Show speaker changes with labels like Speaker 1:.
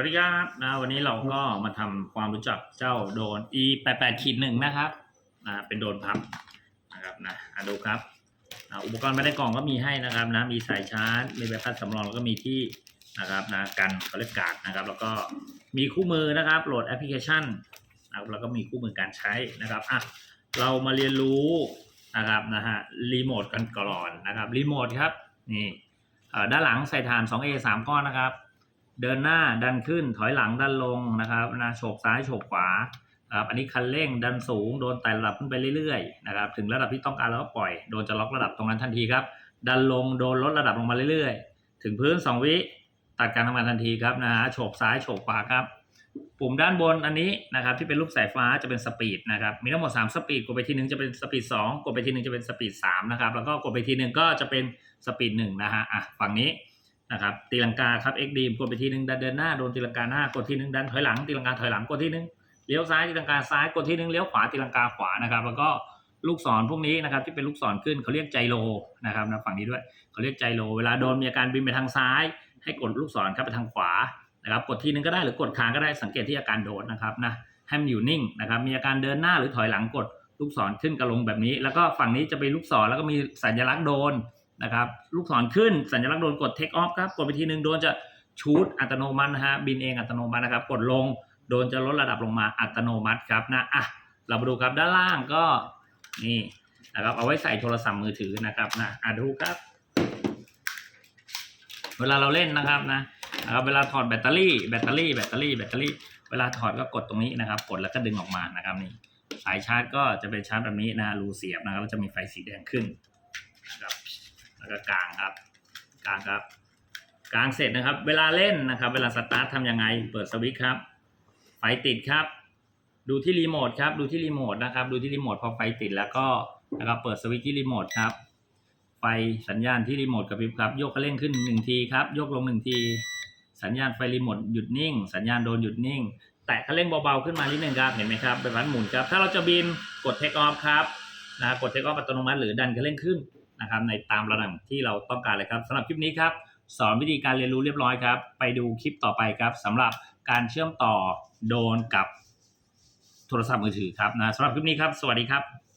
Speaker 1: วัสดีครับนะวันนี้เราก็มาทำความรู้จักเจ้าโดรน e 8 8ขีดหนึ่งนะครับนะเป็นโดรนพับนะครับนะอะดูครับอะอุปกรณ์ไม่ได้กล่องก็มีให้นะครับนะมีสายชาร์จมีใบพัดสำรองแล้วก็มีที่นะครับนะกันเขาเรียกการ์ดนะครับ แล้วก็มีคู่มือนะครับโหลดแอปพลิเคชันนะครับแล้วก็มีคู่มือการใช้นะครับอะเรามาเรียนรู้นะครับนะฮะรีโมทกันก่อนนะครับรีโมทครับนี่ด้านหลังใส่ฐาน 2A 3 ก้อนนะครับ เดินหน้าดันขึ้นถอยหลังดันลงนะครับนะโฉกซ้ายโฉกขวาครับอันนี้คันเร่งดันสูงโดนไต่ระดับขึ้นไปเรื่อยๆนะครับถึงระดับที่ต้องการแล้วก็ปล่อยโดนจะล็อกระดับตรงนั้นทันทีครับ ดันลงโดนลดระดับลงมาเรื่อยๆ ถึงพื้น 2 วิตัดการทำงานทันทีครับนะฮะโฉกซ้ายโฉกขวาครับ ปุ่มด้านบนอันนี้นะครับที่เป็นรูปสายฟ้าจะเป็นสปีดนะครับมีทั้งหมด3สปีดกดไปทีหนึ่งจะเป็นสปีด2กดไปทีหนึ่งจะเป็นสปีด3นะครับแล้วก็กดไปทีหนึ่งก็จะเป็นสปีด1นะฮะอะฝั่งนี้ นะครับตีลังกาครับ XD กดไปทีหนึ่งดันเดินหน้าโดนตีลังกาหน้ากดทีหนึ่งดันถอยหลังตีลังกาถอยหลังกดทีหนึ่งเลี้ยวซ้ายตีลังกาซ้ายกดทีหนึ่งเลี้ยวขวาตีลังกาขวานะครับ แล้วก็ลูกศรพวกนี้นะครับที่เป็นลูกศรขึ้นเขาเรียกไจโรนะครับนะฝั่งนี้ด้วยเขาเรียกไจโรเวลาโดนมีอาการบินไปทางซ้าย ให้กดลูกศรครับไปทางขวานะครับกดทีนึงก็ได้หรือกดค้างก็ได้สังเกตที่อาการโดดนะครับนะให้มันอยู่นิ่งนะครับมีอาการเดินหน้าหรือถอยหลังกดลูกศรขึ้นกับลงแบบนี้ แล้วก็ฝั่งนี้จะเป็นลูกศรแล้วก็มีสัญลักษณ์โดน นะครับลูกศรขึ้นสัญลักษณ์โดนกด take off ครับกดไปทีหนึ่งโดนจะชูดอัตโนมัตินะฮะบินเองอัตโนมัตินะครับ กดลงโดนจะลดระดับลงมาอัตโนมัติครับนะอะเรามาดูครับด้านล่างก็นี่นะครับเอาไว้ใส่โทรศัพท์มือถือนะครับนะอะดูครับ เวลาเราเล่นนะครับนะนะครับเวลาถอดแบตเตอรี่แบตเตอรี่แบตเตอรี่แบตเตอรี่ เวลาถอดก็กดตรงนี้นะครับ กดแล้วก็ดึงออกมานะครับนี่สายชาร์จก็จะเป็นชาร์จแบบนี้นะฮะรูเสียบนะครับแล้วจะมีไฟสีแดงขึ้นนะครับ แล้วก็กลางครับกลางครับกลางเสร็จนะครับ เวลาเล่นนะครับ เวลาสตาร์ททำยังไง เปิดสวิตช์ครับ ไฟติดครับ ดูที่รีโมทครับ ดูที่รีโมทนะครับ ดูที่รีโมทพอไฟติดแล้วก็นะครับเปิดสวิตช์ที่รีโมทครับ ไฟสัญญาณที่รีโมทกระพริบครับโยกคันเร่งขึ้นหนึ่งทีครับโยกลงหนึ่งที สัญญาณไฟรีโมทหยุดนิ่ง สัญญาณโดนหยุดนิ่ง แตะคันเร่งเบาๆขึ้นมานิดนึงครับ เห็นไหมครับ เป็นวันหมุนครับ ถ้าเราจะบินกดเทคออฟครับนะกดเทคออฟอัตโนมัติหรือดันคันเร่งขึ้น นะครับในตามระดับที่เราต้องการเลยครับสำหรับคลิปนี้ครับสอนวิธีการเรียนรู้เรียบร้อยครับ ไปดูคลิปต่อไปครับสำหรับการเชื่อมต่อโดรนกับโทรศัพท์มือถือครับนะสำหรับคลิปนี้ครับ สวัสดีครับ